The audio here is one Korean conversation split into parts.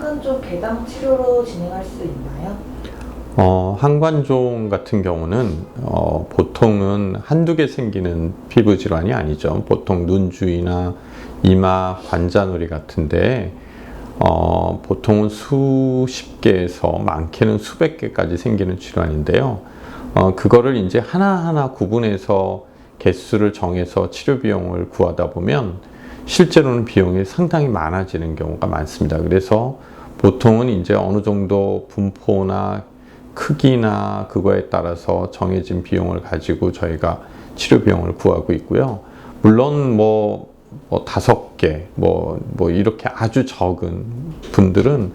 한간종 개당 치료로 진행할 수 있나요? 어, 한관종 같은 경우는 어, 보통은 한두 개 생기는 피부 질환이 아니죠. 보통 눈 주위나 이마, 관자놀이 같은데 어, 보통은 수십 개에서 많게는 수백 개까지 생기는 질환인데요. 어, 그거를 이제 하나하나 구분해서 개수를 정해서 치료 비용을 구하다 보면 실제로는 비용이 상당히 많아지는 경우가 많습니다. 그래서 보통은 이제 어느 정도 분포나 크기나 그거에 따라서 정해진 비용을 가지고 저희가 치료 비용을 구하고 있고요. 물론 뭐, 뭐 다섯 개, 뭐, 뭐 이렇게 아주 적은 분들은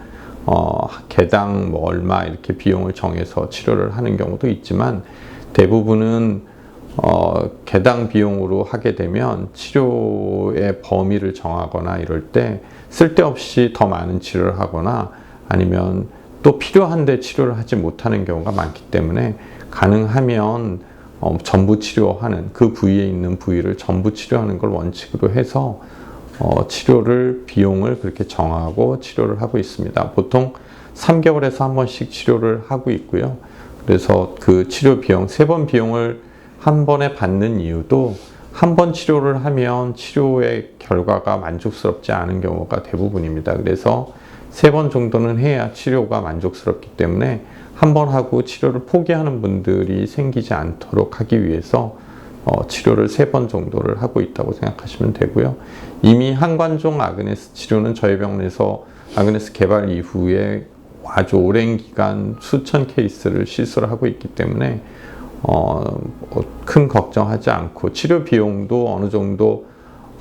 어, 개당 뭐 얼마 이렇게 비용을 정해서 치료를 하는 경우도 있지만 대부분은 어, 개당 비용으로 하게 되면 치료의 범위를 정하거나 이럴 때 쓸데없이 더 많은 치료를 하거나 아니면 또 필요한데 치료를 하지 못하는 경우가 많기 때문에 가능하면 어, 전부 치료하는 그 부위에 있는 부위를 전부 치료하는 걸 원칙으로 해서 어, 치료를 비용을 그렇게 정하고 치료를 하고 있습니다. 보통 3개월에서 한 번씩 치료를 하고 있고요. 그래서 그 치료 비용 세 번 비용을 한 번에 받는 이유도 한 번 치료를 하면 치료의 결과가 만족스럽지 않은 경우가 대부분입니다. 그래서 세 번 정도는 해야 치료가 만족스럽기 때문에 한 번 하고 치료를 포기하는 분들이 생기지 않도록 하기 위해서 어, 치료를 세 번 정도를 하고 있다고 생각하시면 되고요. 이미 한관종 아그네스 치료는 저희 병원에서 아그네스 개발 이후에 아주 오랜 기간 수천 케이스를 시술을 하고 있기 때문에 어, 어, 큰 걱정하지 않고 치료 비용도 어느 정도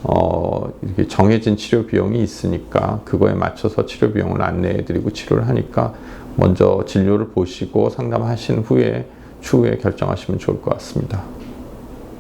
어, 이렇게 정해진 치료 비용이 있으니까 그거에 맞춰서 치료 비용을 안내해 드리고 치료를 하니까 먼저 진료를 보시고 상담하신 후에 추후에 결정하시면 좋을 것 같습니다.